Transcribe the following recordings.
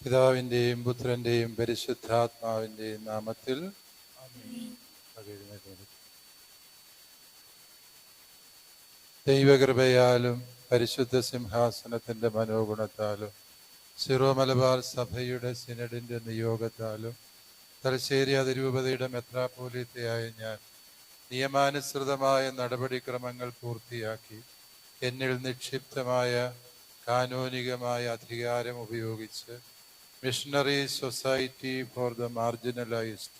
പിതാവിന്റെയും പുത്രന്റെയും പരിശുദ്ധാത്മാവിന്റെയും നാമത്തിൽ ദൈവകൃപയാലും പരിശുദ്ധ സിംഹാസനത്തിന്റെ മനോഗുണത്താലും സിറോ മലബാർ സഭയുടെ സിനഡിന്റെ നിയോഗത്താലും തലശ്ശേരി അതിരൂപതയുടെ മെത്രാപോലിത്തയായ ഞാൻ നിയമാനുസൃതമായ നടപടിക്രമങ്ങൾ പൂർത്തിയാക്കി എന്നിൽ നിക്ഷിപ്തമായ കാനോനികമായ അധികാരം ഉപയോഗിച്ച് missionary society for the marginalised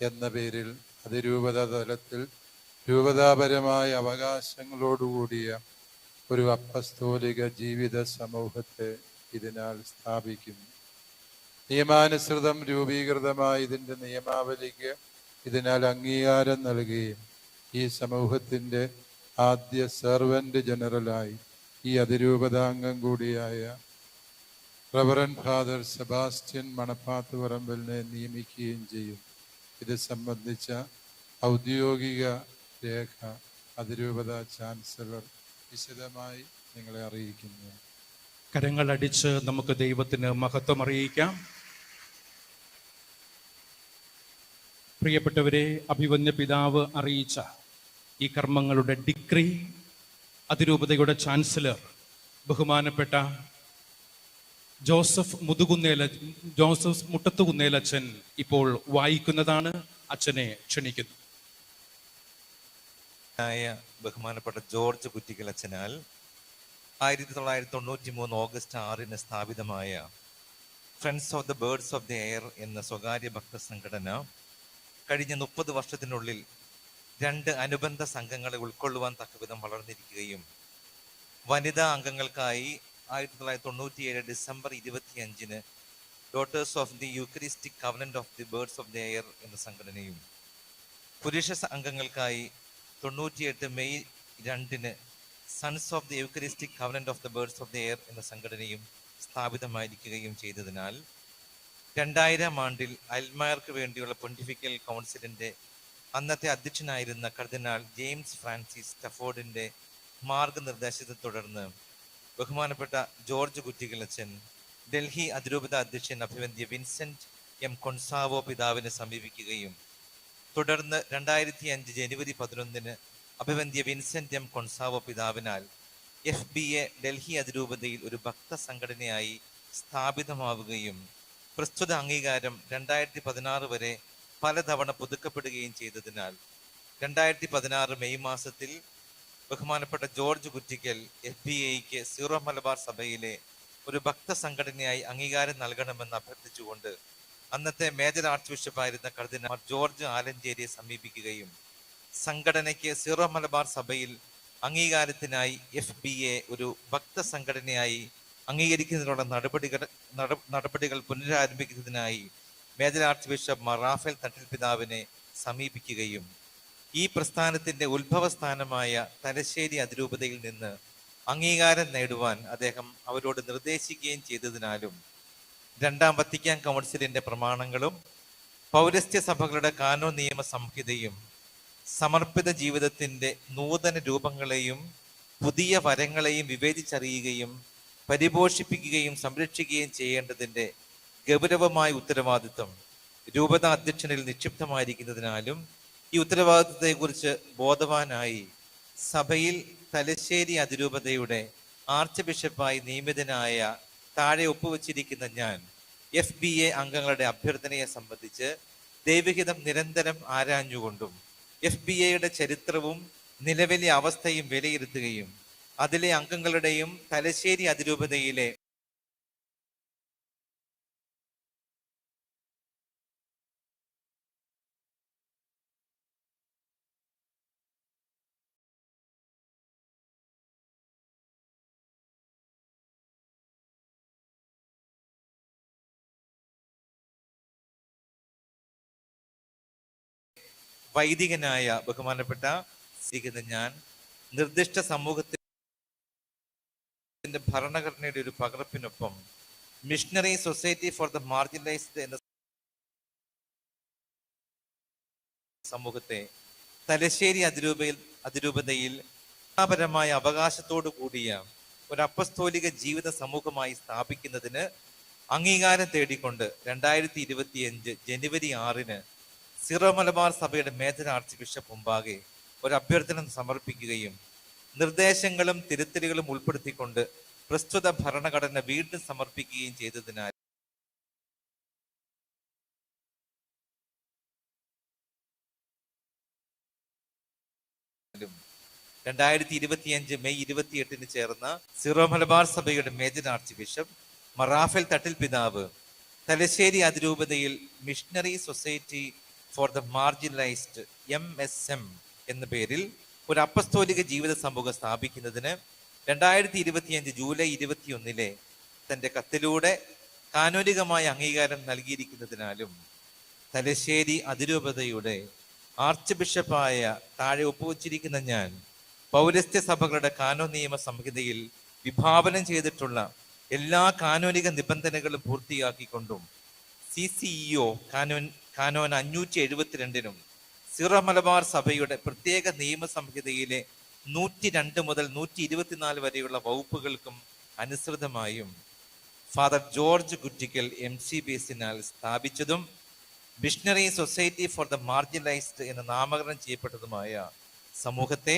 എന്ന പേരിൽ അതിരൂപത തലത്തിൽ രൂപതാപരമായ അവകാശങ്ങളോടുകൂടിയ ഒരു അപ്പസ്തോലിക ജീവിത സമൂഹത്തെ ഇതിനാൽ സ്ഥാപിക്കുന്നു നിയമാനുസൃതം രൂപീകൃതമായ ഇതിന്റെ നിയമാവലിക്ക് ഇതിനാൽ അംഗീകാരം നൽകുകയും ഈ സമൂഹത്തിന്റെ ആദ്യ സെർവന്റ് ജനറലായി ഈ അതിരൂപതാംഗം കൂടിയായ റവറൻ ഫാദർ സെബാസ്റ്റ്യൻ മണപ്പാത്ത് പറമ്പലിനെ നിയമിക്കുകയും ചെയ്യും. ഇത് സംബന്ധിച്ച ഔദ്യോഗിക രേഖ അതിരൂപത ചാൻസലർ വിശദമായി നിങ്ങളെ അറിയിക്കുന്നു. കരങ്ങൾ അടിച്ച് നമുക്ക് ദൈവത്തിന് മഹത്വം അറിയിക്കാം. പ്രിയപ്പെട്ടവരെ അഭിവന്യ പിതാവ് അറിയിച്ച ഈ കർമ്മങ്ങളുടെ ഡിഗ്രി അതിരൂപതയുടെ ചാൻസലർ ബഹുമാനപ്പെട്ട ജോസഫ് മുതുകുന്നേല ജോസഫ് മുട്ടത്തുകുന്നേൽ മുട്ടത്തുകുന്നേലച്ഛൻ ഇപ്പോൾ വായിക്കുന്നതാണ് അച്ഛനെ ക്ഷണിക്കുന്നു. ബഹുമാനപ്പെട്ട ജോർജ് കുറ്റിക്കലച്ചനാൽ ആയിരത്തി തൊള്ളായിരത്തി തൊണ്ണൂറ്റി മൂന്ന് ഓഗസ്റ്റ് ആറിന് സ്ഥാപിതമായ friends of the birds of the air എന്ന സ്വകാര്യ ഭക്ത സംഘടന കഴിഞ്ഞ മുപ്പത് വർഷത്തിനുള്ളിൽ രണ്ട് അനുബന്ധ സംഘങ്ങളെ ഉൾക്കൊള്ളുവാൻ തക്കവിധം വളർന്നിരിക്കുകയും വനിതാ അംഗങ്ങൾക്കായി ആയിരത്തി തൊള്ളായിരത്തി തൊണ്ണൂറ്റിയേഴ് ഡിസംബർ ഇരുപത്തിയഞ്ചിന് daughters of the eucharistic covenant of the birds of the air എന്ന സംഘടനയും പുരുഷ അംഗങ്ങൾക്കായി തൊണ്ണൂറ്റിയെട്ട് മെയ് രണ്ടിന് sons of the eucharistic covenant of the birds of the air എന്ന സംഘടനയും സ്ഥാപിതമായിരിക്കുകയും ചെയ്തതിനാൽ രണ്ടായിരം ആണ്ടിൽ അൽമായർക്ക് വേണ്ടിയുള്ള പൊണ്ടിഫിക്കൽ കൗൺസിലിന്റെ അന്നത്തെ അധ്യക്ഷനായിരുന്ന കർദിനാൾ ജെയിംസ് ഫ്രാൻസിസ് സ്റ്റഫോർഡിന്റെ മാർഗനിർദ്ദേശത്തെ തുടർന്ന് ബഹുമാനപ്പെട്ട ജോർജ് കുറ്റികളച്ചൻ ഡൽഹി അതിരൂപത അധ്യക്ഷൻ അഭിവന്ദ്യ വിൻസെന്റ് എം കൊൺസാവോ പിതാവിനെ സമീപിക്കുകയും തുടർന്ന് രണ്ടായിരത്തി അഞ്ച് ജനുവരി പതിനൊന്നിന് അഭിവന്ദ്യ വിൻസെന്റ് എം കൊൺസാവോ പിതാവിനാൽ എഫ് ബി എ ഡൽഹി അതിരൂപതയിൽ ഒരു ഭക്ത സംഘടനയായി സ്ഥാപിതമാവുകയും പ്രസ്തുത അംഗീകാരം രണ്ടായിരത്തി പതിനാറ് വരെ പലതവണ പുതുക്കപ്പെടുകയും ചെയ്തതിനാൽ രണ്ടായിരത്തി പതിനാറ് മെയ് മാസത്തിൽ ബഹുമാനപ്പെട്ട ജോർജ് കുറ്റിക്കൽ എഫ് ബി എക്ക് സീറോ മലബാർ സഭയിലെ ഒരു ഭക്ത സംഘടനയായി അംഗീകാരം നൽകണമെന്ന് അഭ്യർത്ഥിച്ചുകൊണ്ട് അന്നത്തെ മേജർ ആർച്ച് ബിഷപ്പായിരുന്ന കർദിനാൾ ജോർജ് ആലഞ്ചേരിയെ സമീപിക്കുകയും സംഘടനയ്ക്ക് സീറോ മലബാർ സഭയിൽ അംഗീകാരത്തിനായി എഫ് ബി എ ഒരു ഭക്ത സംഘടനയായി അംഗീകരിക്കുന്നതിനുള്ള നടപടികൾ നട- നടപടികൾ പുനരാരംഭിക്കുന്നതിനായി major archbishop Raphael Thattil പിതാവിനെ സമീപിക്കുകയും ഈ പ്രസ്ഥാനത്തിന്റെ ഉത്ഭവസ്ഥാനമായ തലശ്ശേരി അതിരൂപതയിൽ നിന്ന് അംഗീകാരം നേടുവാൻ അദ്ദേഹം അവരോട് നിർദ്ദേശിക്കുകയും ചെയ്തതിനാലും രണ്ടാം വത്തിക്കാൻ കൗൺസിലിന്റെ പ്രമാണങ്ങളും പൗരസ്ത്യ സഭകളുടെ കാനോ നിയമ സംഹിതയും സമർപ്പിത ജീവിതത്തിന്റെ നൂതന രൂപങ്ങളെയും പുതിയ വരങ്ങളെയും വിവേചിച്ചറിയുകയും പരിപോഷിപ്പിക്കുകയും സംരക്ഷിക്കുകയും ചെയ്യേണ്ടതിന്റെ ഗൗരവമായ ഉത്തരവാദിത്വം രൂപത അധ്യക്ഷനിൽ നിക്ഷിപ്തമായിരിക്കുന്നതിനാലും ഈ ഉത്തരവാദിത്വത്തെക്കുറിച്ച് ബോധവാനായി സഭയിൽ തലശ്ശേരി അതിരൂപതയുടെ ആർച്ച് ബിഷപ്പായി നിയമിതനായ താഴെ ഒപ്പുവച്ചിരിക്കുന്ന ഞാൻ എഫ് ബി എ അംഗങ്ങളുടെ അഭ്യർത്ഥനയെ സംബന്ധിച്ച് ദൈവഹിതം നിരന്തരം ആരാഞ്ഞുകൊണ്ടും എഫ് ബി എയുടെ ചരിത്രവും നിലവിലെ അവസ്ഥയും വിലയിരുത്തുകയും അതിലെ അംഗങ്ങളുടെയും തലശ്ശേരി അതിരൂപതയിലെ വൈദികനായ ബഹുമാനപ്പെട്ട സ്വീകരിക്കുന്ന ഞാൻ നിർദ്ദിഷ്ട സമൂഹത്തിന്റെ ഭരണഘടനയുടെ ഒരു പകർപ്പിനൊപ്പം missionary society for the marginalised എന്ന സമൂഹത്തെ തലശ്ശേരി അതിരൂപയിൽ അതിരൂപതയിൽ പരമായ അവകാശത്തോടു കൂടിയ ഒരു അപ്പസ്തോലിക ജീവിത സമൂഹമായി സ്ഥാപിക്കുന്നതിന് അംഗീകാരം തേടിക്കൊണ്ട് രണ്ടായിരത്തി ഇരുപത്തിയഞ്ച് ജനുവരി ആറിന് സിറോ മലബാർ സഭയുടെ മേജർ ആർച്ച് ബിഷപ്പ് മുമ്പാകെ ഒരു അഭ്യർത്ഥന സമർപ്പിക്കുകയും നിർദ്ദേശങ്ങളും തിരുത്തലുകളും ഉൾപ്പെടുത്തിക്കൊണ്ട് പ്രസ്തുത ഭരണഘടന വീണ്ടും സമർപ്പിക്കുകയും ചെയ്തതിനാൽ രണ്ടായിരത്തി ഇരുപത്തിയഞ്ച് മെയ് ഇരുപത്തിയെട്ടിന് ചേർന്ന സിറോ മലബാർ സഭയുടെ മേജർ ആർച്ച് ബിഷപ്പ് മറാഫൽ തട്ടിൽ പിതാവ് Thalassery അതിരൂപതയിൽ missionary society for the marginalised M S M എന്ന പേരിൽ ഒരു അപ്പസ്തോലിക ജീവിത സമൂഹം സ്ഥാപിക്കുന്നതിന് രണ്ടായിരത്തി ഇരുപത്തിയഞ്ച് ജൂലൈ ഇരുപത്തിയൊന്നിലെ തന്റെ കത്തിലൂടെ കാനോനികമായ അംഗീകാരം നൽകിയിരിക്കുന്നതിനാലും തലശ്ശേരി അതിരൂപതയുടെ ആർച്ച് ബിഷപ്പായ താഴെ ഒപ്പുവച്ചിരിക്കുന്ന ഞാൻ പൗരസ്ത്യ സഭകളുടെ കാനോ നിയമ സംഹിതയിൽ വിഭാവനം ചെയ്തിട്ടുള്ള എല്ലാ കാനോനിക നിബന്ധനകളും പൂർത്തിയാക്കിക്കൊണ്ടും C C E O canon canon അഞ്ഞൂറ്റി എഴുപത്തിരണ്ടിനും സിറ മലബാർ സഭയുടെ പ്രത്യേക നിയമസംഹിതയിലെ നൂറ്റി രണ്ട് മുതൽ നൂറ്റി ഇരുപത്തിനാല് വരെയുള്ള വകുപ്പുകൾക്കും അനുസൃതമായും father George Kuttikkal M C B എസിനാൽ സ്ഥാപിച്ചതും missionary society for the marginalised എന്ന് നാമകരണം ചെയ്യപ്പെട്ടതുമായ സമൂഹത്തെ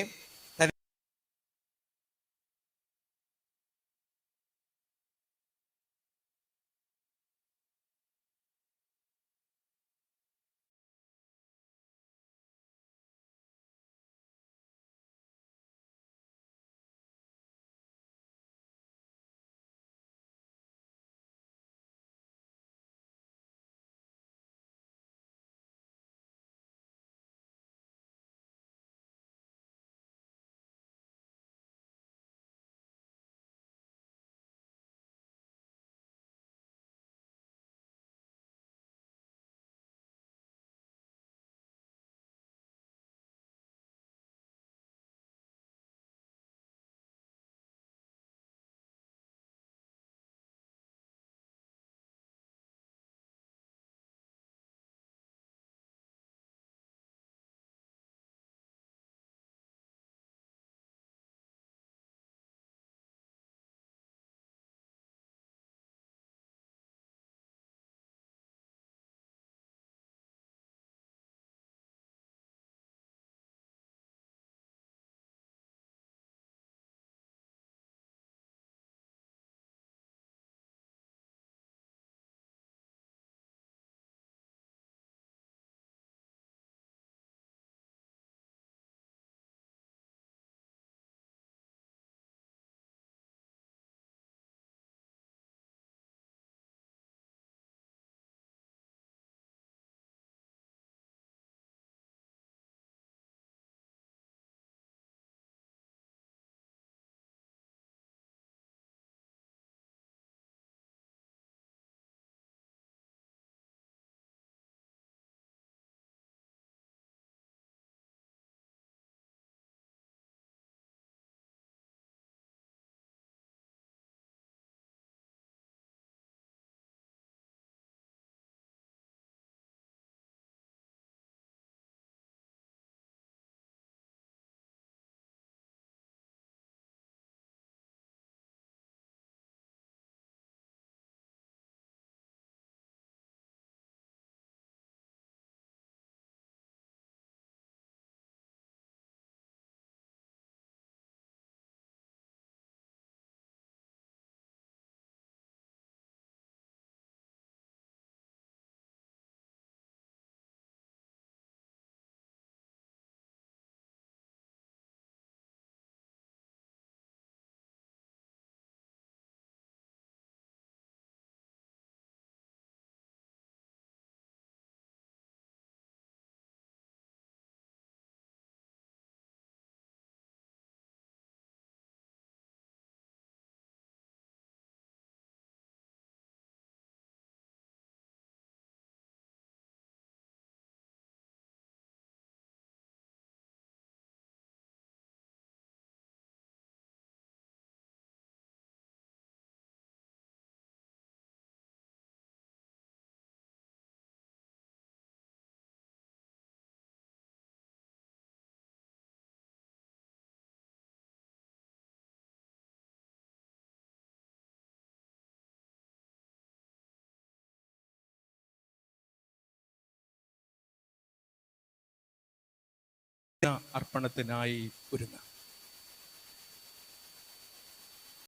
അർപ്പണത്തിനായി ഒരുങ്ങാം.